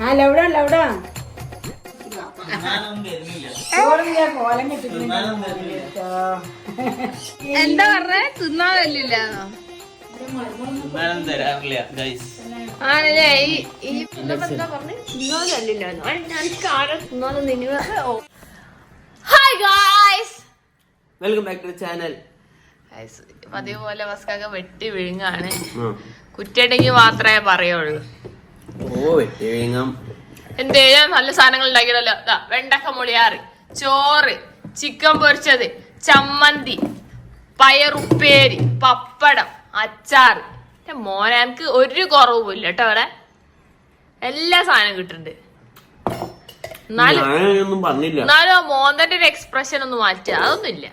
ആ ലൗഡാ എന്താ പറഞ്ഞേ? ആണല്ലേ? ഈ ഈ എന്താ പറഞ്ഞേ? തിന്നാതല്ലില്ല എനിക്ക് ആരെ തിന്നാതെ hi guys welcome back to channel അതേപോലെ വസ്കാക്ക വെട്ടി വിഴുങ്ങാണ്. കുറ്റിയുണ്ടെങ്കിൽ മാത്രമേ പറയുള്ളൂ. ഓ വെട്ടിവിങ്ങം എന്തേ ഞാൻ നല്ല സാധനങ്ങൾ ഉണ്ടാക്കിയതല്ലോ. ദാ വെണ്ടക്ക മുളിയാറ് ചോറ് ചിക്കൻ പൊരിച്ചത് ചമ്മന്തി പയറുപ്പേരി പപ്പടം അച്ചാർ എന്റെ മോനെ എനിക്ക് ഒരു കുറവുമില്ല കേട്ടോ അവിടെ. എല്ലാ സാധനം കിട്ടുന്നുണ്ട്. എന്നാലും മോന്തന്റെ ഒരു എക്സ്പ്രഷൻ ഒന്ന് മാറ്റുക അതൊന്നും ഇല്ല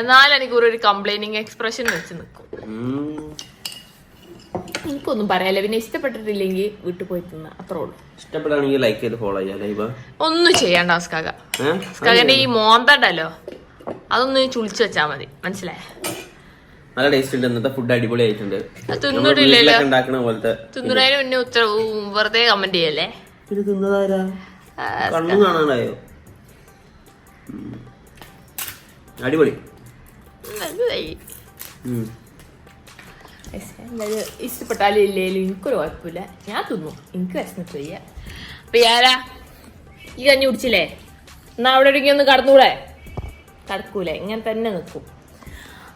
എന്നാലും എനിക്ക് ഒരു കംപ്ലൈനിങ് എക്സ്പ്രഷൻ വെച്ച് നിൽക്കും. എനിക്കൊന്നും പറയാനില്ല. പിന്നെ ഇഷ്ടപ്പെട്ടിട്ടില്ലെങ്കിൽ വീട്ടിൽ പോയി തിന്ന. അത്രേ ഉള്ളൂ. ലൈക്ക് ചെയ്ത് ഫോളോ ചെയ്യാം ലൈവ് ഒന്നും ചെയ്യണ്ട അസ്കാകന്റെ ഈ മോന്തണ്ടല്ലോ. അതൊന്ന് ചുളിച്ചു വെച്ചാ മതി. മനസ്സിലായ? നല്ല ടേസ്റ്റ് ഉണ്ട്. ഇന്നത്തെ ഫുഡ് അടിപൊളി ആയിട്ടുണ്ട്. അത് തിന്നിട്ടില്ലല്ലോ. വീട്ടിലൊക്കെ ഉണ്ടാക്കണ പോലത്തെ തിന്നുന്നതിന് മുന്നേ ഉത്തര വെറുതെ കമന്റ് ചെയ്യല്ലേ? കണ്ണു കാണാനായോ? ഉം. അടിപൊളി. നല്ലതായി. എന്തായാലും ഇഷ്ടപ്പെട്ടാലും ഇല്ലേലും എനിക്കൊരു കുഴപ്പമില്ല ഞാൻ തിന്നു എനിക്ക് വിശന്നിട്ട് വയ്യ അപ്പൊ ഞാനാ ഈ കഞ്ഞി കുടിച്ചില്ലേ എന്നാ അവിടെ ഇടയ്ക്ക് ഒന്ന് കടന്നൂടെ കടക്കൂലേ ഇങ്ങനെ തന്നെ നിൽക്കും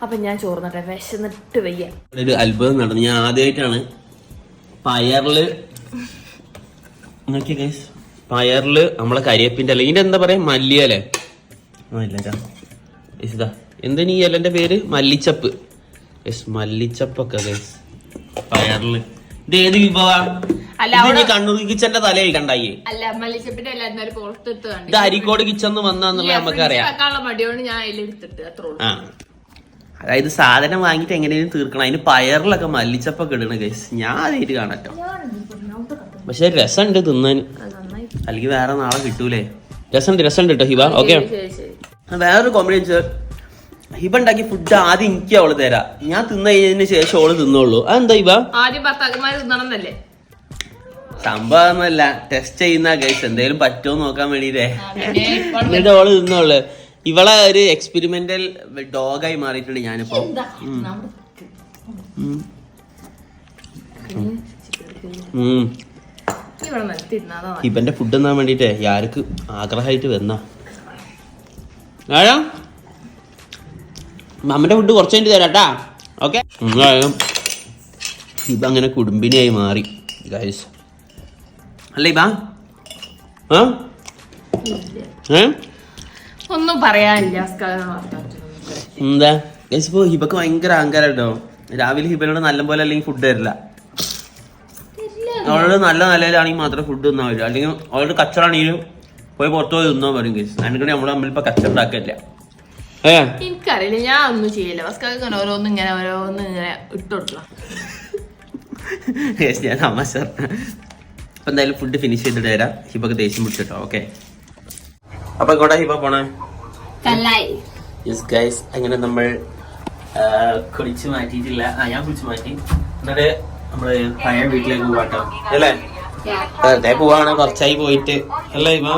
അപ്പൊ ഞാൻ ചോർന്നിട്ടെ വിശന്നിട്ട് വയ്യ ഒരു അത്ഭുതം നടന്നു ഞാൻ ആദ്യമായിട്ടാണ് പയറിൽ നോക്കിയ ഗൈസ് പയറിൽ നമ്മളെ കരിയപ്പിന്റെ അല്ല ഇതിന്റെ എന്താ പറയാ മല്ലിയല്ലേ ആ ഇല്ല ഇതാ ഈ ഇലന്റെ പേര് മല്ലിച്ചപ്പ് യെസ് മല്ലിച്ചപ്പൊക്കെ ഗൈസ് പയറിൽ ഇത് ഏത് വിഭവ? അല്ല, ഇത് ഇനി കണ്ണൂർ കിച്ചന്റെ തലയിൽ കണ്ടായി. അല്ല മല്ലിച്ചപ്പിന്റെ ഇത് അരിക്കോട് കിച്ചന്ന് വന്നാന്നുള്ളത് നമുക്കറിയാം. വെക്കാനുള്ള ഞാൻ അതിലെടുത്തിട്ട് അത്രേ ഉള്ളൂ. ആ. അതായത് സാധനം വാങ്ങിട്ട് എങ്ങനെയും തീർക്കണം. അതിന് പയറിലൊക്കെ മല്ലിച്ചപ്പൊക്കെ ഇടണ ഗൈസ് ഞാൻ അതായിട്ട് കാണട്ടോ. പക്ഷെ രസമുണ്ട് തിന്നാൻ. അല്ലെങ്കിൽ വേറെ നാളെ കിട്ടൂലേ. രസമുണ്ട് രസമുണ്ട് കേട്ടോ ഹിബ. ഓക്കെ വേറൊരു കോമഡി ഹിബ ഉണ്ടാക്കിയ ഫുഡ് ആദ്യം എനിക്ക് അവൾ തരാ. ഞാൻ തിന്നതിന് കഴിഞ്ഞതിന് ശേഷം അവൾ തിന്നുള്ളൂ അതെന്താ ഇവ? ആദ്യം ഭർത്താക്കന്മാര് തിന്നണമെന്നല്ലേ സംഭവമൊന്നുമല്ല ടെസ്റ്റ് ചെയ്യുന്ന ഗൈസ് എന്തേലും പറ്റുമോ നോക്കാൻ വേണ്ടിട്ടേ എന്നിട്ട് അവൾ തിന്നുള്ളു ഇവളെ ഒരു എക്സ്പെരിമെന്റൽ ഡോഗായി മാറിയിട്ടുണ്ട് ഞാനിപ്പോ. ഇവന്റെ ഫുഡ് എന്നാൻ വേണ്ടിട്ടേ ആർക്ക് ആഗ്രഹമായിട്ട് വന്നാ. ആഴാ അമ്മന്റെ ഫുഡ് കുറച്ച് കഴിഞ്ഞിട്ട് തരാട്ടാ ഓക്കെ ഇത് അങ്ങനെ കുടുംബിനിയായി മാറി ഗൈസ് അല്ല ഇബാ? ആ? ഏ? ഒന്നും പറയാനില്ല. എന്താ? ഗൈസ് ഇപ്പൊ ഹിബക്ക് ഭയങ്കര അഹങ്കാരം കേട്ടോ രാവിലെ ഹിബനോട് നല്ല പോലെ അല്ലെങ്കിൽ ഫുഡ് തരില്ല. അവളോട് നല്ല നിലയിലാണെങ്കിൽ മാത്രമേ ഫുഡ് തിന്നാൻ പറ്റൂ അല്ലെങ്കിൽ അവളുടെ കച്ചറാണെങ്കിലും പോയി പുറത്തു പോയി തിന്നാൻ പറയും ഗൈസ് അതിനെ നമ്മൾ തമ്മിൽ ഇപ്പൊ കച്ചറ ഉണ്ടാക്കില്ല ഏ എനിക്കറിയില്ല ഞാൻ ഒന്നും ചെയ്യില്ല. അസ്കാക്ക് ഇങ്ങനെ ഓരോന്നും ഇങ്ങനെ ഓരോന്ന് ഇങ്ങനെ ഇട്ടോട്ടില്ല ഞാൻ തമാശ പറഞ്ഞ. അപ്പൊ എന്തായാലും ഫുഡ് ഫിനിഷ് ചെയ്തിട്ട് തരാം ഹിബക്ക് ദേഷ്യം പിടിച്ചിട്ടോ ഓക്കെ അപ്പൊ ഇങ്ങോട്ടാ ഹിബ പോണേ? യെസ് ഗൈസ് അങ്ങനെ നമ്മൾ കുളിച്ച് മാറ്റിയിട്ടില്ല. ആ ഞാൻ കുളിച്ച് മാറ്റി. എന്നിട്ട് നമ്മൾ പഴയ വീട്ടിലേക്ക് പോവാട്ടോ. അല്ലേ? വെറുതെ പോവാണ്. കുറച്ചായി പോയിട്ട്. അല്ലേ ഇപ്പൊ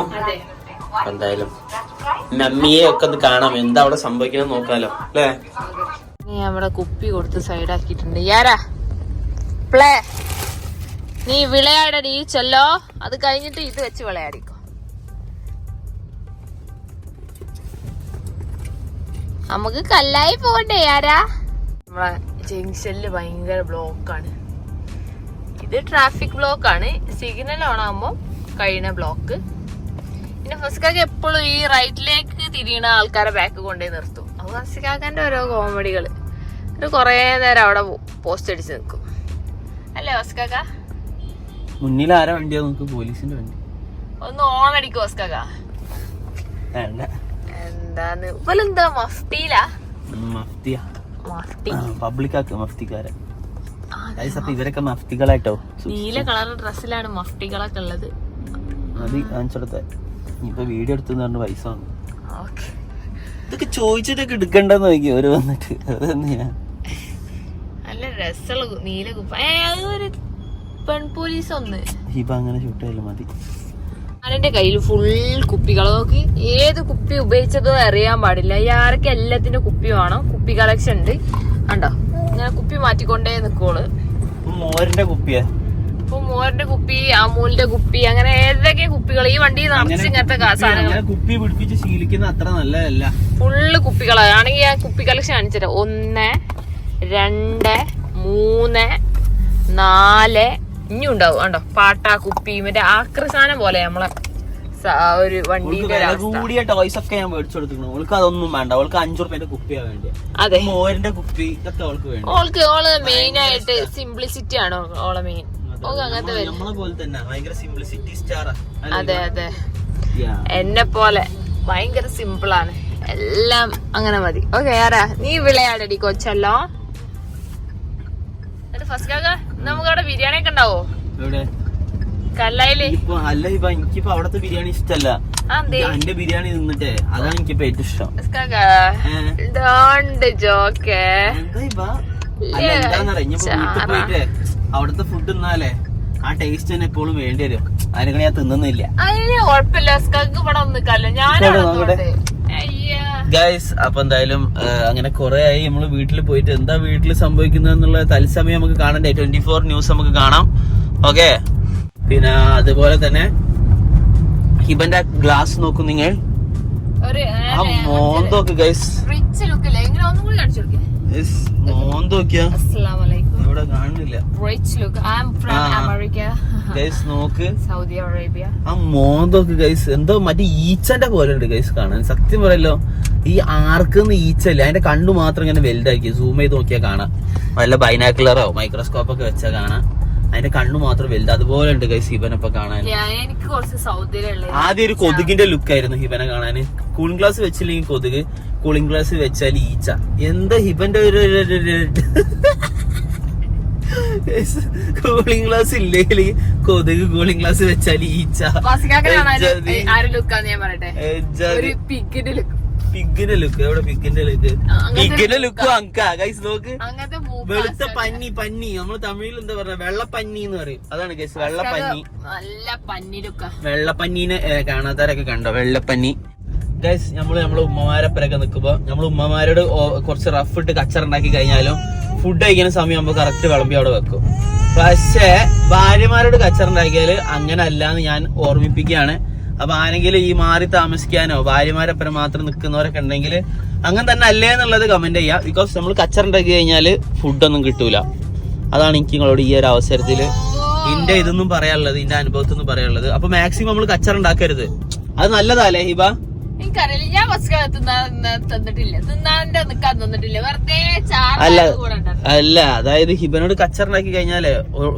എന്തായാലും മമ്മിയെ ഒക്കെ കാണാം. എന്താ അവിടെ സംഭവിക്കണം നോക്കാലോ അല്ലേ? നീ അവിടെ കുപ്പി കൊടുത്ത് സൈഡാക്കിയിട്ടുണ്ട്. യാരാ? പ്ലേ. നീ വിളയാടടി ചെല്ലോ. അത് കഴിഞ്ഞിട്ട് ഇത് വെച്ച് വിളയാടിക്കോ. നമുക്ക് കല്ലായി പോകണ്ടേ യാരാ? നമ്മളെ ജംഗ്ഷനിൽ ഭയങ്കര ബ്ലോക്കാണ്. ഇത് ട്രാഫിക് ബ്ലോക്ക് ആണ് സിഗ്നൽ ഓൺ ആകുമ്പോൾ കഴിയുന്ന ബ്ലോക്ക്. പിന്നെ ഫസ്കാക്ക് എപ്പോഴും ഈ റൈറ്റിലേക്ക് തിരിയണ ആൾക്കാരെ ബാക്ക് കൊണ്ടേ നിർത്തും. അപ്പൊ ഫസ്കാക്കന്റെ ഓരോ കോമഡികൾ ഒരു കൊറേ നേരം അവിടെ പോസ്റ്റ് അടിച്ച് നിൽക്കും അല്ലേ ഫസ്കാക്ക? മുന്നിൽ ആരാ വണ്ടിയാ? നമുക്ക് പോലീസിന്റെ വണ്ടി. ഒന്ന് ഓൺ അടിക്കും ഫസ്കാക്ക. എന്താന്ന്? ഇവലെന്താ മഫ്തിയിലാ മഫ്തിയാ. മഫ്തി. പബ്ലിക്കാക്ക് മഫ്തിക്കാരൻ അപ്പൊ ഇവരൊക്കെ മഫ്തികളായിട്ടോ? നീല കളർ ഡ്രസ്സിലാണ് മഫ്തികളൊക്കെ ഉള്ളത്. മതി കാണിച്ചെടുത്തെ. ഇപ്പൊ വീഡിയോ എടുത്തെന്ന് പറഞ്ഞ പൈസ വന്നു. ഇതൊക്കെ ചോദിച്ചിട്ടൊക്കെ എടുക്കണ്ടെന്ന് നോക്കി ഓര് വന്നിട്ട്. അതെന്ത് ഞാൻ? നല്ല രസമുള്ള നീല കുപ്പ. ഒരു പെൺപോലീസ് ഒന്ന് ഹിബ അങ്ങനെ ഷൂട്ട് ചെയ്യൽ മതി. ഞാനെന്റെ കയ്യിൽ ഫുൾ കുപ്പികൾ നോക്കി ഏത് കുപ്പി ഉപയോഗിച്ചതോ അറിയാൻ പാടില്ല. ആരൊക്കെ എല്ലാത്തിന്റെ കുപ്പി വേണം. കുപ്പി കളക്ഷൻ ഉണ്ട്. കണ്ടോ? ഞാൻ കുപ്പി മാറ്റിക്കൊണ്ടേ നിക്കോൾ മോരിന്റെ കുപ്പിയാ. ഇപ്പൊ മോറിന്റെ കുപ്പി അമൂലിന്റെ കുപ്പി അങ്ങനെ ഏതൊക്കെ കുപ്പികൾ ഈ വണ്ടി നിറച്ച് ഇങ്ങനത്തെ സാധനങ്ങൾ കുപ്പി പിടിപ്പിച്ച് ശീലിക്കുന്ന അത്ര നല്ലതല്ല. ഫുള്ള് കുപ്പികളാണ്. ആണെങ്കിൽ ഞാൻ കുപ്പി കളക്ഷൻ കാണിച്ചുതരാം ഒന്ന് രണ്ട് മൂന്ന് നാല് ഇനിയും ഉണ്ടാവും. കണ്ടോ? പാട്ട കുപ്പി മറ്റേ ആക്രസാനം പോലെ നമ്മളെ ഒരു വണ്ടിയുടെ കൂടിയ ടോയ്സ് ഒക്കെ ഞാൻ മേടിച്ചു അവൾക്ക് അതൊന്നും വേണ്ട. അവൾക്ക് അഞ്ചു റുപ്യന്റെ കുപ്പിയാ വേണ്ടി അതെ. മോരിന്റെ കുപ്പി ഇതൊക്കെ അവൾക്ക് വേണ്ടി? ഓൾക്ക് ഓൾ മെയിൻ ആയിട്ട് സിംപ്ലിസിറ്റി ആണ്? ഓളെ മെയിൻ അതെ അതെ. എന്നെ പോലെ. ഭയങ്കര സിമ്പിൾ ആണ്. എല്ലാം അങ്ങനെ മതി. ഓക്കെ ആരാ? നീ വിളയാടടി കൊച്ചല്ലോ. ഫസ്റ്റ് കാക്ക നമുക്ക് അവിടെ ബിരിയാണി ഒക്കെ ഉണ്ടാവോ കല്ലായിൽ. ഇപ്പൊ അല്ല ഇപ്പൊ എനിക്കിപ്പോ അവിടത്തെ ബിരിയാണി ഇഷ്ടല്ല. എന്റെ ബിരിയാണി തിന്നിട്ടേ. അതാണ് എനിക്കിപ്പോ ഏറ്റവും ഇഷ്ടം? ജോക്കേ എന്താ ഇപ്പൊ? എന്താന്നറിയ? അവിടുത്തെ ഫുഡ് തിന്നാലേ ആ ടേസ്റ്റ് തന്നെ എപ്പോഴും വേണ്ടി വരും. അതിനൊക്കെ ഞാൻ തിന്നുന്നില്ല. അതിന് കുഴപ്പമില്ല. ഇവിടെ ഞാൻ ഗൈസ് അപ്പൊ എന്തായാലും അങ്ങനെ കുറെ ആയി നമ്മൾ വീട്ടിൽ പോയിട്ട് എന്താ വീട്ടിൽ സംഭവിക്കുന്നത് എന്നുള്ള തത്സമയം നമുക്ക് കാണണ്ടേ? ട്വന്റി ഫോർ ന്യൂസ് നമുക്ക് കാണാം. ഓക്കെ പിന്നെ അതുപോലെ തന്നെ ഹിബന്റെ ഗ്ലാസ് നോക്കും നിങ്ങൾ. മോന്തോക്ക് ഗൈസ് മോന്തോക്കിയാ ഇവിടെ കാണുന്നില്ല. Rich look I am from. America guys നോക്ക്. സൗദി അറേബ്യ ആ മോന്തൊക്കെ ഗൈസ് എന്തോ മറ്റേ ഈച്ചന്റെ പോലെ ഉണ്ട് ഗൈസ് കാണാൻ. സത്യം പറയല്ലോ ഈ ആർക്കെന്ന് ഈച്ചല്ല അതിന്റെ കണ്ണു മാത്രം ഇങ്ങനെ വലുതാക്കി സൂം ചെയ്ത് നോക്കിയാൽ കാണാം. വല്ല ബൈനാക്കുലറോ മൈക്രോസ്കോപ്പ് ഒക്കെ വെച്ചാൽ കാണാം. അതിന്റെ കണ്ണു മാത്രം വലുത്. അതുപോലെ ഉണ്ട് ഗൈസ് ഹിബനപ്പൊ കാണാൻ. എനിക്ക് കുറച്ച് സൗദിയിലുള്ള ആദ്യം ഒരു കൊതുകിന്റെ ലുക്ക് ആയിരുന്നു ഹിബനെ കാണാന്. കൂളിംഗ് ഗ്ലാസ് വെച്ചില്ലെങ്കിൽ കൊതുക് കൂളിംഗ് ഗ്ലാസ് വെച്ചാൽ ഈച്ച. എന്താ ഹിബന്റെ ഒരു കൂളിംഗ് ഗ്ലാസ് ഇല്ലെങ്കിൽ കൊതുക് കൂളിംഗ് ഗ്ലാസ് വെച്ചാൽ ഈച്ച. പിഗിന്റെ ലുക്ക് എവിടെ പിഗിന്റെ ലുക്ക് പിഗിന്റെ ലുക്ക് ലുക്കും ഗൈസ് നോക്ക്. വെളുത്ത പന്നി പന്നി. നമ്മൾ തമിഴിൽ എന്താ പറയാ വെള്ളപ്പന്നി എന്ന് പറയും. അതാണ് ഗൈസ് വെള്ള പന്നി. നല്ല പന്നി ലുക്ക വെള്ള പന്നീനെ കാണാത്തവരൊക്കെ കണ്ടോ? വെള്ള പന്നി. ഗൈസ് നമ്മൾ നമ്മളെ ഉമ്മമാരപ്പരൊക്കെ നിക്കുമ്പോ നമ്മൾ ഉമ്മമാരോട് കുറച്ച് റഫ് ഇട്ട് കച്ചറുണ്ടാക്കി കഴിഞ്ഞാലും ഫുഡ് കഴിക്കുന്ന സമയം ആകുമ്പോ കറക്റ്റ് വിളമ്പി അവിടെ വെക്കും. പക്ഷേ ഭാര്യമാരോട് കച്ചറുണ്ടാക്കിയാൽ അങ്ങനെ അല്ലാന്ന് ഞാൻ ഓർമ്മിപ്പിക്കുകയാണ്. അപ്പൊ ആരെങ്കിലും ഈ മാറി താമസിക്കാനോ ഭാര്യമാരപ്പുറം മാത്രം നിൽക്കുന്നവരൊക്കെ ഉണ്ടെങ്കിൽ അങ്ങനെ തന്നെ അല്ലേ എന്നുള്ളത് കമന്റ് ചെയ്യാം. ബിക്കോസ് നമ്മൾ കച്ചറുണ്ടാക്കി കഴിഞ്ഞാൽ ഫുഡൊന്നും കിട്ടൂല. അതാണ് എനിക്ക് നിങ്ങളോട് ഈ ഒരു അവസരത്തിൽ എന്റെ ഇതൊന്നും പറയാനുള്ളത് എന്റെ നിന്നും പറയാനുള്ളത്. അപ്പൊ മാക്സിമം നമ്മൾ കച്ചറുണ്ടാക്കരുത്. അത് നല്ലതല്ലേ ഹിബ? എനിക്കറിയില്ല. ഞാൻ തിന്നാൻ തന്നിട്ടില്ല. തിന്നാന്റെ നിക്കാൻ തന്നിട്ടില്ല. വെറുതെ അല്ല. അല്ല അതായത് ഹിബനോട് കച്ചറുണ്ടാക്കി കഴിഞ്ഞാലേ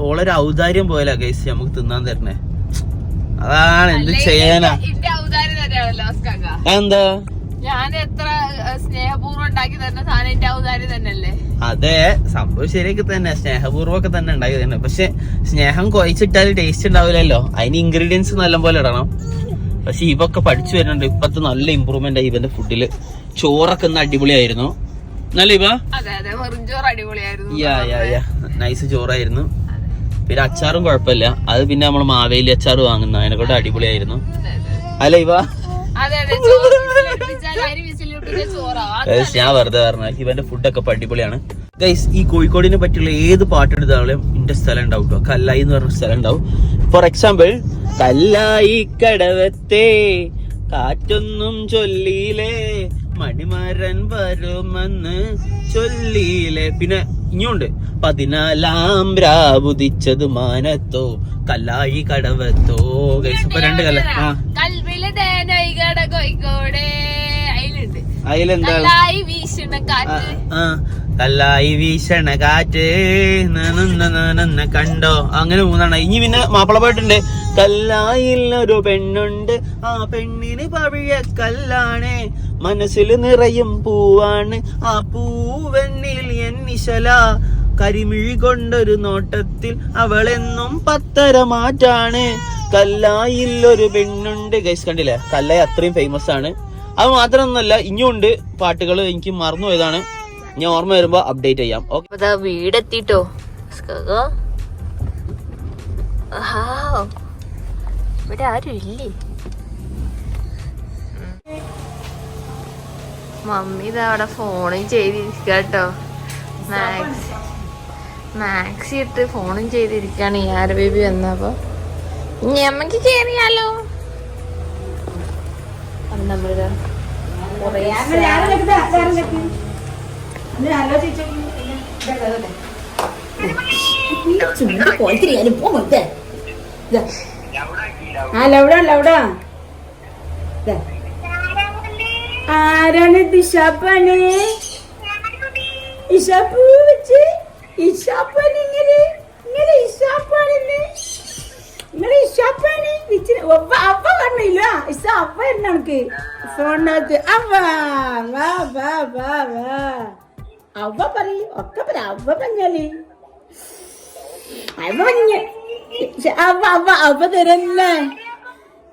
ഓളൊരു ഔദാര്യം പോയാലാ ഗൈസ് നമുക്ക് തിന്നാൻ തരണേ. അതാണ് എന്ത് ചെയ്യാനാ? എന്താ ഞാൻ എത്ര സ്നേഹപൂർവം ഉണ്ടാക്കി തരുന്ന സാധനം എന്റെ ഔദാര്യം തന്നെയല്ലേ? അതെ സംഭവം ശരിയൊക്കെ തന്നെ. സ്നേഹപൂർവമൊക്കെ തന്നെ ഉണ്ടാക്കി തന്നെ പക്ഷെ സ്നേഹം കുഴച്ചിട്ടാൽ ടേസ്റ്റ് ഉണ്ടാവില്ലല്ലോ. അതിന് ഇൻഗ്രീഡിയൻസ് നല്ലപോലെ ഇടണം. പക്ഷെ ഇവൊക്കെ പഠിച്ചു വരുന്നുണ്ട്. ഇപ്പത്തെ നല്ല ഇമ്പ്രൂവ്മെന്റ് ആയി ഇവന്റെ ഫുഡിൽ ചോറൊക്കെ ഒന്ന് അടിപൊളിയായിരുന്നു. നല്ല ഇവ? നൈസ് ചോറായിരുന്നു. പിന്നെ അച്ചാറും കുഴപ്പമില്ല. അത് പിന്നെ നമ്മൾ മാവേലി അച്ചാർ വാങ്ങുന്ന അതിനെക്കൊണ്ട് അടിപൊളിയായിരുന്നു. അല്ല ഇവ? ഞാൻ വെറുതെ പറഞ്ഞ. ഇവന്റെ ഫുഡൊക്കെ അടിപൊളിയാണ്. ഗൈസ് ഈ കോഴിക്കോടിനെ പറ്റിയുള്ള ഏത് പാട്ടെടുത്താലും ഇന്റെ സ്ഥലം ഉണ്ടാവും കേട്ടോ. കല്ലായി എന്ന് പറഞ്ഞ സ്ഥലം ഉണ്ടാവും. ഫോർ എക്സാമ്പിൾ കല്ലായി കടവത്തെ കാറ്റൊന്നും ചൊല്ലിയിലേ മണിമരൻ വരുമെന്ന് ചൊല്ലിയില്ലേ? പിന്നെ ഇനിയുണ്ട്. പതിനാലാം രാവുദിച്ചത് മാനത്തോ കല്ലായി കടവത്തോ. ഇപ്പൊ രണ്ട് കല്ല. ആ. കല്ലായി വീശണ കാറ്റ്. നനന്ന കണ്ടോ? അങ്ങനെ മൂന്നാണ്. ഇനി പിന്നെ മാപ്പിള പോയിട്ടുണ്ട്. കല്ലായിൽ ഒരു പെണ്ണുണ്ട്. ആ പെണ്ണിന് പവിഴ കല്ലാണ്. മനസ്സിൽ നിറയും പൂവാണ്. ആ പൂവെണ്ണിൽ എന്നിശല കരിമിഴി കൊണ്ടൊരു നോട്ടത്തിൽ അവളെന്നും പത്തര മാറ്റാണ് കല്ലായിൽ ഒരു പെണ്ണുണ്ട്. ഗൈസ് കണ്ടില്ലേ? കല്ലായി അത്രയും ഫേമസ് ആണ്. അത് മാത്രമൊന്നുമല്ല ഇനിയുണ്ട്. പാട്ടുകൾ എനിക്ക് മറന്നു പോയതാണ് ഞാൻ ഓർമ്മ വരുമ്പോ അപ്ഡേറ്റ് ചെയ്യാം. ഓക്കെ അതാ വീടെത്തിട്ടോ. ഇവിടെ ആരും ഇല്ലേ മമ്മി ഇതാ അവിടെ ഫോണും ചെയ്തിരിക്കട്ടോ കേട്ടോ. മാക്സ്. മാക്സി ഇട്ട് ഫോണും ചെയ്തിരിക്കാണ് ഈ ആര ബേബി വന്നപ്പോ. ഇനി അമ്മയ്ക്ക് കേറിയാലോ? അത് നമ്മളിതാ കുറേ ഹലോ ചേച്ചി ആ ലൗഡ ലൗഡ ആരാണ് ഇഷാപ്പാണ് ഇഷാപ്പ് വെച്ച് ഇഷാപ്പാണ് ഇങ്ങനെ ഇങ്ങനെ ഇഷാപ്പാണ് ഇങ്ങനെ ഇഷാപ്പാണ് വിച്ചിന് ഒപ്പ അപ്പ പറഞ്ഞില്ല ഇഷ അപ്പ എന്നക്ക് ഫോണിനകത്ത് അവ വാ വാ വാ വാ അവ പറയും ഒക്കെ പറ അവ പറഞ്ഞാൽ. അവ പറഞ്ഞ അവ അവ അവ തരല്ലേ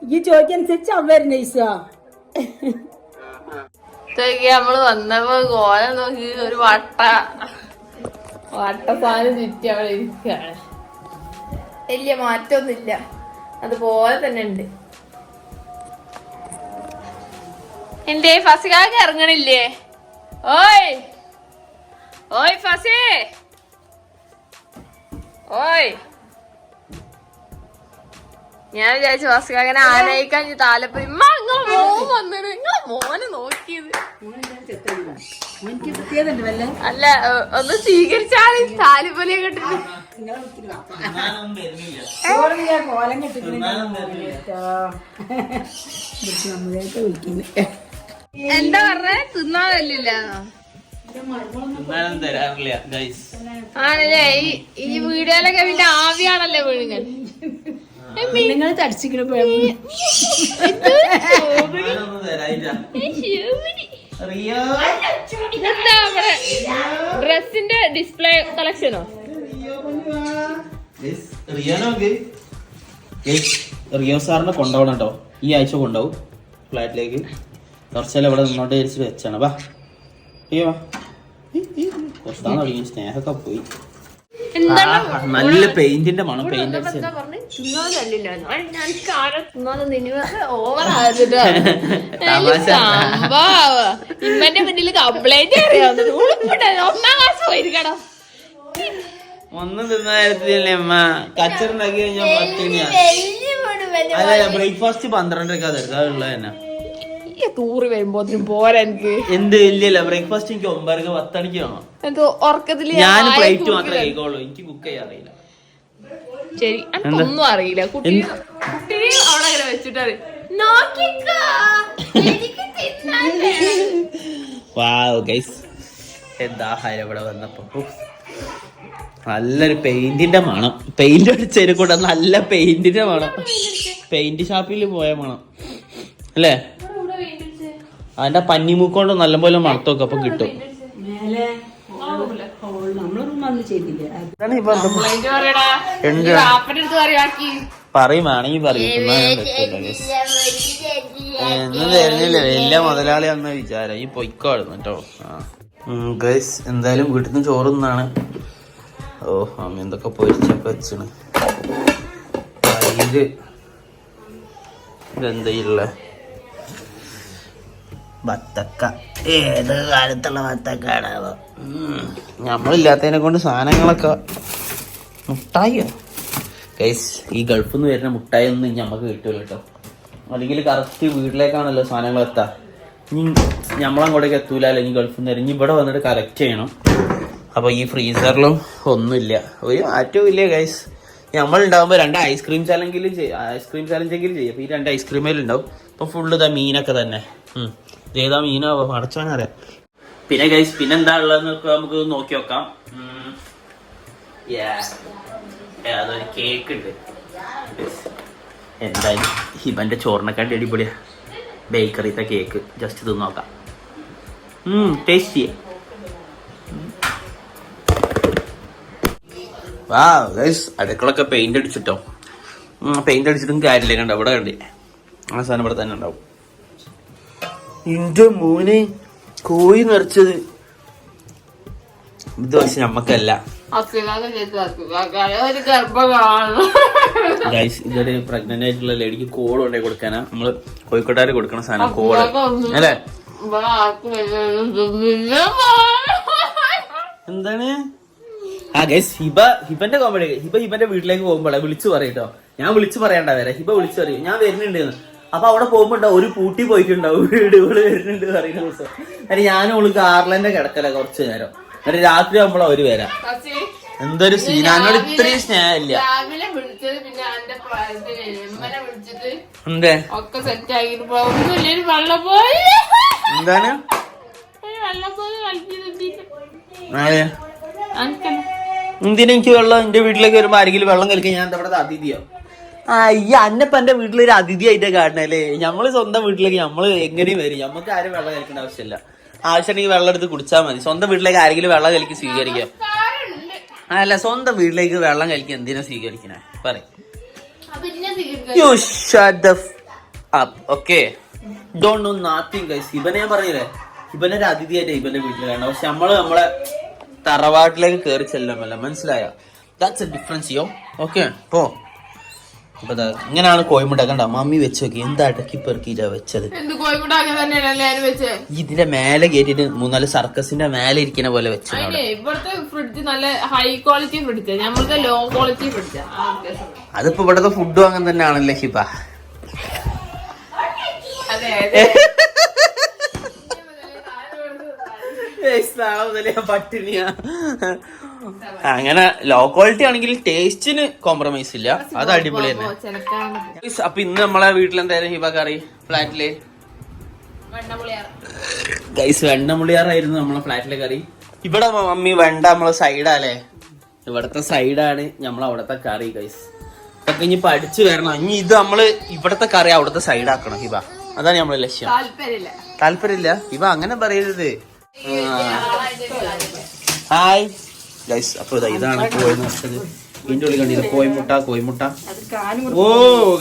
ഈ ചോദിക്കനുസരിച്ച് അവ വരുന്ന ഈശോ. ഇതൊക്കെ നമ്മൾ വന്നപ്പോ ഗോല നോക്കി ഒരു വട്ട വട്ട സാധനം ചുറ്റി അവിടെ ഇരിക്കുകയാണ്. വലിയ മാറ്റമൊന്നുമില്ല അതുപോലെ തന്നെ ഉണ്ട്. എന്റെ ഫസ്റ്റ് കാക്ക് ഇറങ്ങണില്ലേ? ഓയ്! ഓയ് ഫസേ ഓയ് ഞാൻ വിചാരിച്ചു ഫസികാക്കനെ ആനയിക്കാൻ താലപ്പൊലി ഇമ്മ ഇങ്ങളെ മോൻ വന്നിട്ട് നിങ്ങളെ മോനെ നോക്കിയത്. അല്ല ഒന്ന് സ്വീകരിച്ചാൽ താലിപ്പൊലിയെ ഞാൻ കോലം വിളിക്കുന്നത് എന്താ പറഞ്ഞേ? തിന്നാതല്ലില്ല തിന്നാനൊന്നും തരാറില്ല ഗൈസ് ആണല്ലേ? ഈ ഈ വീഡിയോയിലൊക്കെ പിന്നെ ആവിയാണല്ലേ വീഴുങ്ങൻ നിങ്ങൾ തരാനില്ല റിയോ നമ്മുടെ ഡ്രസ്സിന്റെ ഡിസ്പ്ലേ കളക്ഷനോ? ഗൈസ്, റിയാനോ ഇത്? ഗൈസ്, റിയോ സാറിനെ കൊണ്ടുപോകണം കേട്ടോ. ഈ ആഴ്ച കൊണ്ടുപോകും ഫ്ലാറ്റിലേക്ക്. കുറച്ചെല്ലാം ഇവിടെ നിന്നോട്ട് വിചാരിച്ച് വെച്ചാണ് വാ. റിയോ വാ. കുറച്ച് നാൾ തുടങ്ങി സ്നേഹമൊക്കെ പോയി. നല്ല പെയിന്റിന്റെ മണം പെയിന്റ് ഇമ്മന്റെ മുന്നിൽ കംപ്ലൈന്റ് ഒന്നാം ക്ലാസ് പോയിരിക്കണം ഒന്നും തിന്ന കാര്യത്തിലല്ലേ അമ്മ? കച്ചറുണ്ടാക്കി കഴിഞ്ഞാൽ പത്തിനിയാ അല്ല ബ്രേക്ക്ഫാസ്റ്റ് പന്ത്രണ്ടരക്കാ ഉള്ളത് തന്നെ. ഈ തൂറി വരുമ്പോ പോരാ എനിക്ക് എന്ത് ഇല്ലല്ല ബ്രേക്ക്ഫാസ്റ്റ് എനിക്ക് ഒമ്പതരക്ക് പത്തണിക്ക് വേണം. എന്തോ ഉറക്കത്തിൽ ഞാൻ പ്ലേറ്റ് മാത്രമേ. കഴിക്കുള്ളൂ എനിക്ക് കുക്ക് ചെയ്യാൻ അറിയില്ല. ശരി എനിക്കൊന്നും അറിയില്ല. കുട്ടി കുട്ടി അവിടെ അങ്ങനെ വെച്ചിട്ടാണ് നോക്കിക്കോ തിന്നാൻ വേണം." വാവ് ഗൈസ് എന്താ ഹര ഇവിടെ വന്നപ്പോ? നല്ലൊരു പെയിന്റിന്റെ മണം. പെയിന്റ് അടിച്ചതിനെ കൂടെ നല്ല പെയിന്റിന്റെ മണം. പെയിന്റ് ഷാപ്പിൽ പോയ മണം. അല്ലേ? അതിന്റെ പന്നിമൂക്കൊണ്ട് നല്ലപോലെ മണത്തൊക്കെ അപ്പൊ കിട്ടും. പറയും. എന്നും തരുന്നില്ല വലിയ മുതലാളി എന്ന വിചാരം. ഈ പൊയ്ക്കാടുന്നു കേട്ടോ. ഗൈസ് എന്തായാലും വീട്ടിൽ നിന്ന് ചോറ് നിന്നാണ് ഓ അമ്മ എന്തൊക്കെ പൊരിച്ചൊക്കെ വെച്ചാണ്. തൈര്. ഇതെന്തയില്ല ബത്തക്ക ഏത് കാലത്തുള്ള വത്തക്കാണ് നമ്മളില്ലാത്തതിനെ കൊണ്ട് സാധനങ്ങളൊക്കെ മുട്ടായിയോ ഗൈസ് ഈ ഗൾഫിൽ നിന്ന് വരുന്ന മുട്ടായി ഒന്നും ഇനി നമുക്ക് കിട്ടുമല്ലോ കേട്ടോ അല്ലെങ്കിൽ കറക്റ്റ് വീട്ടിലേക്കാണല്ലോ സാധനങ്ങൾ എത്താ. ഇനി നമ്മളങ്ങോട്ടേക്ക് എത്തൂല അല്ലെങ്കിൽ ഗൾഫിൽ നിന്ന് ഇനി ഇവിടെ വന്നിട്ട് കറക്റ്റ് ചെയ്യണം. അപ്പോൾ ഈ ഫ്രീസറിലും ഒന്നുമില്ല. ഒരു മാറ്റവും ഇല്ല ഗൈസ് നമ്മളുണ്ടാകുമ്പോൾ രണ്ട് ഐസ്ക്രീം ചലഞ്ചെങ്കിലും ചെയ്യും ഐസ്ക്രീം ചലഞ്ചെങ്കിലും ചെയ്യും. അപ്പോൾ ഈ രണ്ട് ഐസ്ക്രീമേലുണ്ടാവും അപ്പോൾ ഫുള്ള് ഇതാ മീനൊക്കെ തന്നെ. ഏതാ മീനോ? അടച്ചോനറിയാം പിന്നെ ഗൈസ് പിന്നെ എന്താ ഉള്ളതെന്നൊക്കെ നമുക്ക് നോക്കി നോക്കാം. അതൊരു കേക്ക് ഉണ്ട്. എന്തായാലും ഹിബന്റെ ചോറിനെക്കാട്ടി അടിപൊളിയാ. ബേക്കറിത്തെ കേക്ക് ജസ്റ്റ് ഇത് നോക്കാം. ടേസ്റ്റി വാ അടുക്കളൊക്കെ പെയിന്റ് അടിച്ചിട്ടോ. പെയിന്റ് അടിച്ചിട്ടും കാര്യമില്ല. കണ്ടോ? ഇവിടെ കണ്ടേ. ആ സാധനം ഇവിടെ തന്നെ ഉണ്ടാവും. എന്റെ മോനെ കോഴി നിറച്ചത്. ഇത് പക്ഷെ നമ്മക്കല്ല. ഇതൊരു പ്രഗ്നന്റ് ആയിട്ടുള്ള ലേഡിക്ക് കോൾ കൊണ്ടേ കൊടുക്കാനാ. നമ്മൾ കോഴിക്കോട്ടുകാര് കൊടുക്കണ സാധനം കോൾ അല്ലേ? എന്താണ്? ആ ഗൈസ് ഹിബ ഹിബന്റെ കോമഡി ഹിബ ഹിബന്റെ വീട്ടിലേക്ക് പോകുമ്പോഴേ വിളിച്ചു പറയട്ടോ ഞാൻ വിളിച്ചു പറയണ്ട വരെ. ഹിബ വിളിച്ചു പറയും. ഞാൻ വരുന്നുണ്ട് അപ്പൊ അവിടെ പോകുമ്പോ ഒരു പൂട്ടി പോയിട്ടുണ്ടാവും വീടുകൾ വരുന്നുണ്ട് പറയുന്ന ദിവസം. എന്നിട്ട് ഞാനും അവൾ കാറിലെന്നെ കിടക്കല കുറച്ചു നേരം. എന്നിട്ട് രാത്രി ആകുമ്പോൾ അവർ വരാം. എന്തൊരു സീനാനോട് ഇത്രയും സ്നേഹമില്ല. രാവിലെ വിളിച്ചത് പിന്നെ എന്റെ എമ്മനെ വിളിച്ചിട്ട് എന്തേ? ഒക്കെ സെറ്റ് ആക്കിട്ട് പോകുന്നില്ല ഒരു വെള്ളം പോയി. എന്താണ്? വെള്ളം പോയി കളിച്ചിട്ട് ആരെ? എന്തിനാ എനിക്ക് വെള്ളം? എന്റെ വീട്ടിലേക്ക് വരുമ്പോ ആരെങ്കിലും വെള്ളം കളിക്കാൻ ഞാൻ ഇവിടെ അതിഥിയോ. ആ ഈ അന്നപ്പ എന്റെ വീട്ടിലൊരു അതിഥി ആയിട്ട് കാണണല്ലേ? നമ്മൾ സ്വന്തം വീട്ടിലേക്ക് നമ്മൾ എങ്ങനെയും വരും. നമുക്ക് ആരും വെള്ളം കഴിക്കേണ്ട ആവശ്യമില്ല. ആവശ്യമുണ്ടെങ്കിൽ വെള്ളം എടുത്ത് കുടിച്ചാൽ മതി. സ്വന്തം വീട്ടിലേക്ക് ആരെങ്കിലും വെള്ളം കഴിക്കി സ്വീകരിക്കാം. അല്ല സ്വന്തം വീട്ടിലേക്ക് വെള്ളം കളിക്കാൻ എന്തിനാ സ്വീകരിക്കണേ? പറയും. Okay don't know nothing guys ഇവനെ ഞാൻ പറഞ്ഞില്ലേ? ഇവനൊരു അതിഥിയായിട്ട് ഇവന്റെ വീട്ടിൽ കാണണം. പക്ഷെ നമ്മൾ നമ്മളെ തറവാട്ടിലേക്ക് കയറി ചെല്ലാമല്ല മനസ്സിലായോ? That's a difference yo okay പോ. ഇങ്ങനെയാണ് കോയമുട്ട കണ്ട മമ്മി വെച്ച് നോക്കി. എന്താ ഇടക്കി പെറുക്കിട്ടാ വെച്ചത്? വെച്ച്? ഇതിന്റെ മേലെ കയറ്റിട്ട് മൂന്നാൽ സർക്കസിന്റെ മേലെ ഇരിക്കുന്ന പോലെ അതിനെ ഇവിടുത്തെ ഫ്രിഡ്ജ് നല്ല ഹൈ ക്വാളിറ്റി ഫ്രിഡ്ജ് നമ്മൾക്ക് ലോ ക്വാളിറ്റി ഫ്രിഡ്ജ് അതിപ്പോ ഇവിടുത്തെ ഫുഡും അങ്ങനെ തന്നെയാണല്ലേ ഹിബ? അതെ അതെ. പട്ടിണിയാ. അങ്ങനെ ലോ ക്വാളിറ്റി ആണെങ്കിൽ ടേസ്റ്റിന് കോംപ്രമൈസ് ഇല്ല. അത് അടിപൊളി തന്നെ. അപ്പൊ ഇന്ന് നമ്മളെ വീട്ടിൽ എന്തായാലും ഹിബ കറി ഫ്ലാറ്റിൽ. ഗൈസ് വെണ്ണമുളിയാറായിരുന്നു നമ്മളെ ഫ്ലാറ്റിലെ കറി. ഇവിടെ മമ്മി വെണ്ട നമ്മളെ സൈഡാല്ലേ ഇവിടത്തെ സൈഡാണ് നമ്മൾ അവിടത്തെ കറി ഗൈസ് ഇതൊക്കെ ഇനി പഠിച്ചു വരണം. ഇനി ഇത് നമ്മൾ ഇവിടത്തെ കറി അവിടത്തെ സൈഡാക്കണം ഹിബ. അതാണ് നമ്മളെ ലക്ഷ്യം. താല്പര്യമില്ല. ഇവ അങ്ങനെ പറയരുത്. ഹായ് ഗൈസ് അപ്പോൾ ഇതാ ഇതാണ് കോഴി നഷ്ടത് ഇതിന്റെ ഉള്ളിൽ കണ്ടില്ല കോഴിമുട്ട കോഴിമുട്ട? ഓ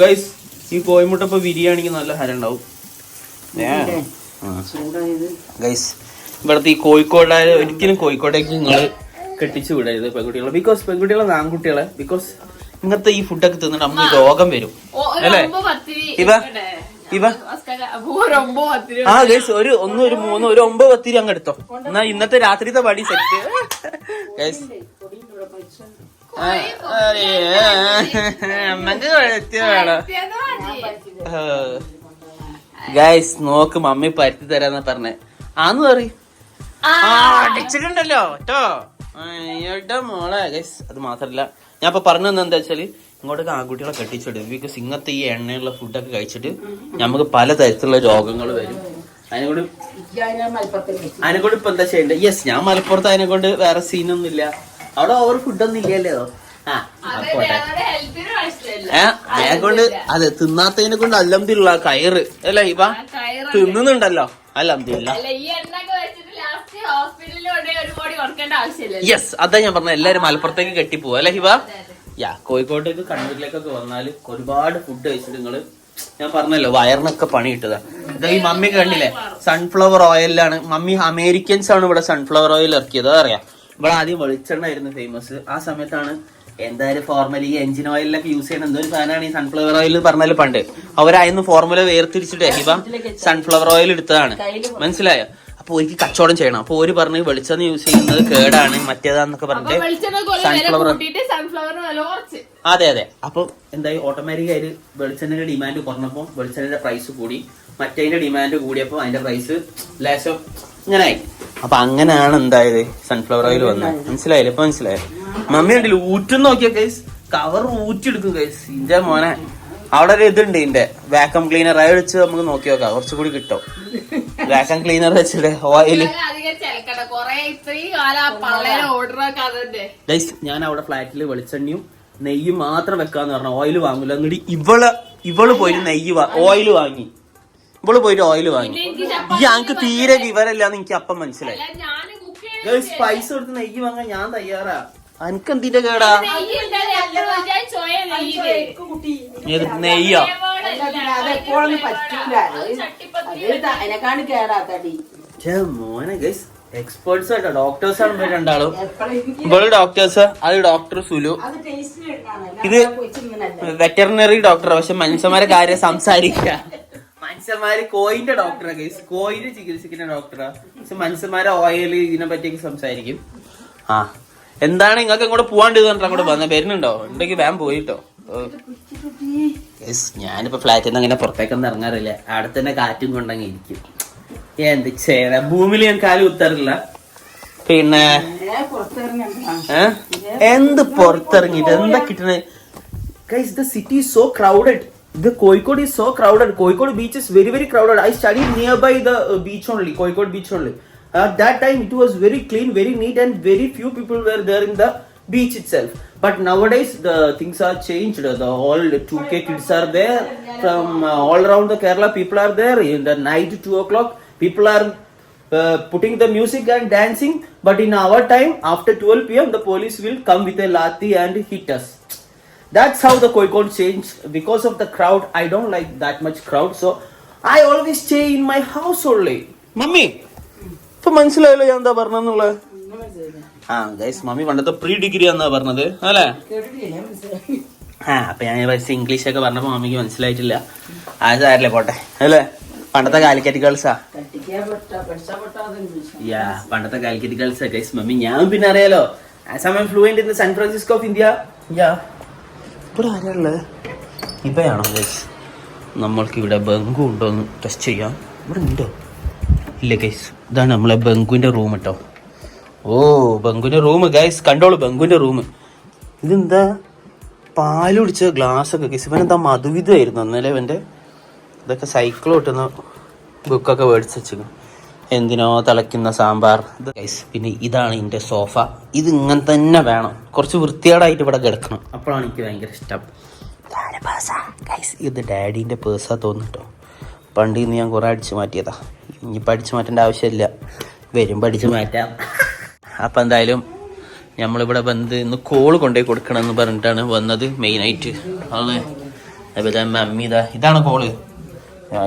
ഗൈസ് ഈ കോഴിമുട്ട ഇപ്പോൾ ബിരിയാണിക്ക് നല്ല ഹരം ഉണ്ടാവും. ഗൈസ് ഇവിടുത്തെ ഈ കോഴിക്കോടായ ഒരിക്കലും കോഴിക്കോടേക്ക് നിങ്ങൾ കെട്ടിച്ചു വിടരുത് പെൺകുട്ടികളെ. ബിക്കോസ് പെൺകുട്ടികളെ ആൺകുട്ടികളെ ബിക്കോസ് ഇങ്ങനത്തെ ഈ ഫുഡൊക്കെ തിന്നിട്ട് നമുക്ക് രോഗം വരും. അല്ലേ? ഇവ? ഇവ. ആ ഗൈസ് ഒരു ഒന്ന് ഒരു മൂന്ന് ഒരു ഒമ്പത് പത്തിരി അങ്ങ് എടുത്തോ. എന്നാ ഇന്നത്തെ രാത്രിത്തെ പടി സെറ്റ്. ഗൈസ് അമ്മയ്ക്ക് വേണം. ഗൈസ് നോക്ക് മമ്മി പരുത്തി തരാന്ന് പറഞ്ഞേ. ആന്ന് പറയും. അടിച്ചിട്ടുണ്ടല്ലോ കേട്ടോ. അയ്യോട്ടോ മോളെ. ഗൈസ് അത് മാത്രല്ല. ഞാൻ ഇപ്പൊ പറഞ്ഞു തന്നെ എന്താ വെച്ചാൽ ഇങ്ങോട്ടേക്ക് ആൺകുട്ടികളെ കെട്ടിച്ചിടും. ബിക്കോസ് ഇങ്ങനത്തെ ഈ എണ്ണയുള്ള ഫുഡൊക്കെ കഴിച്ചിട്ട് നമുക്ക് പലതരത്തിലുള്ള രോഗങ്ങൾ വരും. അതിനെക്കൊണ്ട് അതിനെക്കൊണ്ട് ഇപ്പൊ എന്താ ചെയ്യണ്ടേ? യെസ് ഞാൻ മലപ്പുറത്ത് അതിനെ കൊണ്ട് വേറെ സീനൊന്നും ഇല്ല. അവിടെ ഓവർ ഫുഡൊന്നും ഇല്ലല്ലോ ആ അപ്പോട്ടെ അതിനെക്കൊണ്ട് അതെ തിന്നാത്തതിനെ കൊണ്ട് അല്ലംതില്ല കയറ്. അല്ല ഇവ? തിന്നുന്നുണ്ടല്ലോ. അല്ലംതില്ല യെസ് അതാ ഞാൻ പറഞ്ഞ എല്ലാരും മലപ്പുറത്തേക്ക് കെട്ടിപ്പോവാ. അല്ലെ ഹിബ യാ കോഴിക്കോട്ടേക്ക് കണ്ണൂരിലേക്കൊക്കെ വന്നാൽ ഒരുപാട് ഫുഡ് കഴിച്ചിട്ട് നിങ്ങൾ ഞാൻ പറഞ്ഞല്ലോ വയറിനൊക്കെ പണി കിട്ടതാ ഇതാ ഈ മമ്മി കണ്ടില്ലേ? സൺഫ്ലവർ ഓയിലാണ് മമ്മി അമേരിക്കൻസ് ആണ് ഇവിടെ സൺഫ്ലവർ ഓയിൽ ഇറക്കിയത്. അറിയാം. ഇവിടെ ആദ്യം വെളിച്ചെണ്ണ ആയിരുന്നു ഫേമസ് ആ സമയത്താണ് എന്തായാലും ഫോർമലി ഈ എഞ്ചിൻ ഓയിലൊക്കെ യൂസ് ചെയ്യുന്ന എന്തോ ഒരു സാധനമാണ് ഈ സൺഫ്ലവർ ഓയിൽ പറഞ്ഞാൽ പണ്ട്. അവരായിരുന്നു ഫോർമുല വേർതിരിച്ചിട്ട് ഹിബ സൺഫ്ലവർ ഓയിൽ എടുത്തതാണ്. മനസ്സിലായോ? അപ്പൊ എനിക്ക് കച്ചവടം ചെയ്യണം. അപ്പൊ ഒരു പറഞ്ഞ് വെളിച്ചെണ്ണ യൂസ് ചെയ്യുന്നത് കേടാണ് മറ്റേതാന്നൊക്കെ പറഞ്ഞിട്ട് സൺഫ്ലവർ അതെ അതെ. അപ്പൊ എന്തായി? ഓട്ടോമാറ്റിക് ആയിട്ട് വെളിച്ചെണ്ണയുടെ ഡിമാൻഡ് കുറഞ്ഞപ്പോ വെളിച്ചെണ്ണയുടെ പ്രൈസ് കൂടി മറ്റേതിന്റെ ഡിമാൻഡ് കൂടിയപ്പോ അതിന്റെ പ്രൈസ് ലേശം ഇങ്ങനെ ആയി. അപ്പൊ അങ്ങനെയാണ് എന്തായത്? സൺഫ്ലവർ ഓയിൽ വന്നത് മനസ്സിലായില്ലേ? ഇപ്പൊ മനസ്സിലായോ? മമ്മി ഉണ്ടല്ലോ ഊറ്റും നോക്കിയ കേസ് കവർ ഊറ്റി എടുക്കും കേസ് ഇന്റെ മോനെ. അവിടെ ഒരു ഇതുണ്ട് ഇതിന്റെ വാക്കം ക്ലീനർ അത് വെച്ച് നമുക്ക് നോക്കി നോക്കാം. കുറച്ചുകൂടി കിട്ടും. വാക്കം ക്ലീനർ വെച്ചിട്ട് ഓയിൽ ഞാൻ അവിടെ ഫ്ലാറ്റിൽ വെളിച്ചെണ്ണയും നെയ്യും മാത്രം വെക്കാന്ന് പറഞ്ഞ ഓയിൽ വാങ്ങൂല. എന്നിട്ട് ഇവൾ ഇവൾ പോയിട്ട് നെയ്യ് ഓയിൽ വാങ്ങി. ഇവൾ പോയിട്ട് ഓയിൽ വാങ്ങി. ഞങ്ങക്ക് തീരെ വിവരമില്ലാന്ന് എനിക്ക് അപ്പം മനസ്സിലായി. സ്പൈസ് പൈസ കൊടുത്ത് നെയ്യ് വാങ്ങാൻ ഞാൻ തയ്യാറാ. എനിക്ക് എന്തിന്റെ കേടാ ഏത് നെയ്യോ? അതെപ്പോഴൊന്നും പറ്റൂല അത് അത് അതിനെക്കാണ് കേടാത്തടി. മോനെ ഗൈസ് എക്സ്പേർട്സ് ആട്ടോ ഡോക്ടേഴ്സ് ആണ് ഇവർ രണ്ടാളും. ഇപ്പോൾ ഡോക്ടേഴ്സ് അത് ഡോക്ടർ സുലു. അത് ടേസ്റ്റിന് ഇടുന്നതാണ് ഇത് വെറ്ററിനറി ഡോക്ടർ പക്ഷെ മനുഷ്യന്മാരെ കാര്യം സംസാരിക്കുക മനുഷ്യന്മാര് കോയിന്റെ ഡോക്ടറാ ഗൈസ് കോയിന് ചികിത്സിക്കുന്ന ഡോക്ടറാ പക്ഷെ മനുഷ്യന്മാരെ ഓയിൽ ഇതിനെ പറ്റിയൊക്കെ സംസാരിക്കും. ആ. എന്താണ് നിങ്ങൾക്ക് ഇങ്ങോട്ട് പോവാണ്ട് അങ്ങോട്ട് വന്ന? വരുന്നുണ്ടോ? ഉണ്ടെങ്കിൽ വേഗം പോയിട്ടോ ഞാനിപ്പോ ഫ്ലാറ്റിൽ നിന്ന് അങ്ങനെ പുറത്തേക്കൊന്നും ഇറങ്ങാറില്ല. അവിടെ തന്നെ കാറ്റും കൊണ്ടങ്ങ് ഇരിക്കും. എന്ത് ചെയ്യണ? ഭൂമിയിൽ ഞാൻ കാൽ കുത്താറില്ല. പിന്നെ? എന്ത് പുറത്തിറങ്ങിട്ട്? എന്താ കിട്ടണേ? City is so crowded the Kozhikode is so crowded Kozhikode beach is very very crowded I study near by the beach only Kozhikode beach only At that time, it was very clean, very neat, and very few people were there in the beach itself. But nowadays, the things are changed. The all 2K kids are there from uh, all around the Kerala. People are there in the night, two o'clock. People are uh, putting the music and dancing. But in our time, after 12 p.m., the police will come with a lathi and hit us. That's how the Koikon changed because of the crowd. I don't like that much crowd, so I always stay in my house only. Mummy, ഇപ്പൊ മനസ്സിലായല്ലോ ഞാൻ എന്താ പറഞ്ഞെന്നുള്ളത് ആ guys mummy പണ്ടത്തെ pre degree എന്നാ പറഞ്ഞത് അല്ലേ? ആ അപ്പൊ ഞാൻ പക്ഷേ ഇംഗ്ലീഷ് ഒക്കെ പറഞ്ഞപ്പോ മമ്മിക്ക് മനസ്സിലായിട്ടില്ല. ആ സാരല്ലേ പോട്ടെ. അല്ലേ? പണ്ടത്തെ കാലിക്കറ്റ് ഗേൾസാ യാ പണ്ടത്തെ കാലിക്കറ്റ് ഗേൾസാ ഗൈസ് മമ്മി ഞാൻ പിന്നെ അറിയാലോ. I fluent in San Francisco of India ya ഇവിടെ ആരാളുള്ളത് ഇവയാണോ ഗൈസ് നമ്മൾക്ക് ഇവിടെ ബംഗു ഉണ്ടോ എന്ന് ടെസ്റ്റ് ചെയ്യാം. ഇവിടെ ഉണ്ടോ? ഇല്ല ഗൈസ് ഇതാണ് നമ്മളെ ബംഗുവിന്റെ റൂം കേട്ടോ. ഓ ബംഗുവിന്റെ റൂം. ഗൈസ് കണ്ടോളൂ ബംഗുവിന്റെ റൂം. ഇതെന്താ? പാൽ കുടിച്ച ഗ്ലാസ് ഒക്കെ. ഗൈസ് ഇവനെന്താ മധുവിധമായിരുന്നു. അന്നേരം ഇവന്റെ ഇതൊക്കെ സൈക്കിൾ ഓട്ടുന്ന ബുക്കൊക്കെ മേടിച്ച് വെച്ചിരുന്നു. എന്തിനോ തിളയ്ക്കുന്ന സാമ്പാർ. ഗൈസ് പിന്നെ ഇതാണ് എന്റെ സോഫ ഇത് ഇങ്ങനെ തന്നെ വേണം. കുറച്ച് വൃത്തികേടായിട്ട് ഇവിടെ കിടക്കണം. അപ്പോഴാണ് എനിക്ക് ഭയങ്കര ഇഷ്ടം. ഗൈസ് ഇത് ഡാഡീന്റെ പേഴ്സാ തോന്നിട്ടോ പണ്ടിന്ന് ഞാൻ കുറേ അടിച്ചു മാറ്റിയതാ. ഇനിയിപ്പോൾ പഠിച്ചു മാറ്റേണ്ട ആവശ്യമില്ല. വരും പഠിച്ചു മാറ്റാം. അപ്പം എന്തായാലും നമ്മളിവിടെ വന്ന് ഇന്ന് കോൾ കൊണ്ടുപോയി കൊടുക്കണം എന്ന് പറഞ്ഞിട്ടാണ് വന്നത് മെയിനായിട്ട്. ആണ് ഇതാ മമ്മി ഇതാ ഇതാണ് കോൾ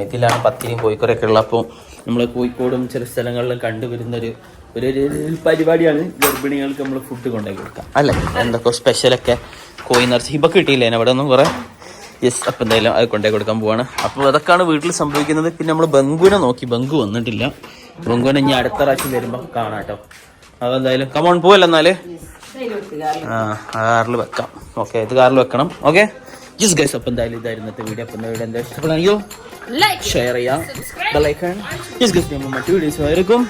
ഇതിലാണ് പത്തിരിയും കോഴിക്കോടൊക്കെ ഉള്ള അപ്പോൾ നമ്മൾ കോഴിക്കോടും ചില സ്ഥലങ്ങളിലും കണ്ടുവരുന്നൊരു ഒരു പരിപാടിയാണ് ഗർഭിണികൾക്ക് നമ്മൾ ഫുഡ് കൊണ്ടുപോയി കൊടുക്കാം അല്ലേ? എന്തൊക്കെ സ്പെഷ്യലൊക്കെ കോഴി നിറച്ച് ഹിബക്ക് കിട്ടിയില്ലേ? അവിടെ ഒന്നും കുറേ യെസ് അപ്പം എന്തായാലും അത് കൊണ്ടേ കൊടുക്കാൻ പോവാണ്. അപ്പോൾ അതൊക്കെയാണ് വീട്ടിൽ സംഭവിക്കുന്നത്. പിന്നെ നമ്മൾ ബംഗുവിനെ നോക്കി. ബംഗു വന്നിട്ടില്ല. ബംഗുവിനെ ഇനി അടുത്ത പ്രാവശ്യം വരുമ്പോൾ കാണാം കേട്ടോ. അതെന്തായാലും കമോൺ പോവല്ലോ എന്നാൽ? ആ കാറിൽ വെക്കാം. ഓക്കെ ഇത് കാറിൽ വെക്കണം. ഓക്കെ യെസ് ഗൈസ് അപ്പം എന്തായാലും ഇതായിരുന്നു വീഡിയോ അപ്പം വീഡിയോ എന്താ ഇഷ്ടപ്പെടാൻ ലൈക്ക് ഷെയർ ചെയ്യാം. യെസ് ഗൈസ് മറ്റു വീഡിയോസ് ആയിരിക്കും.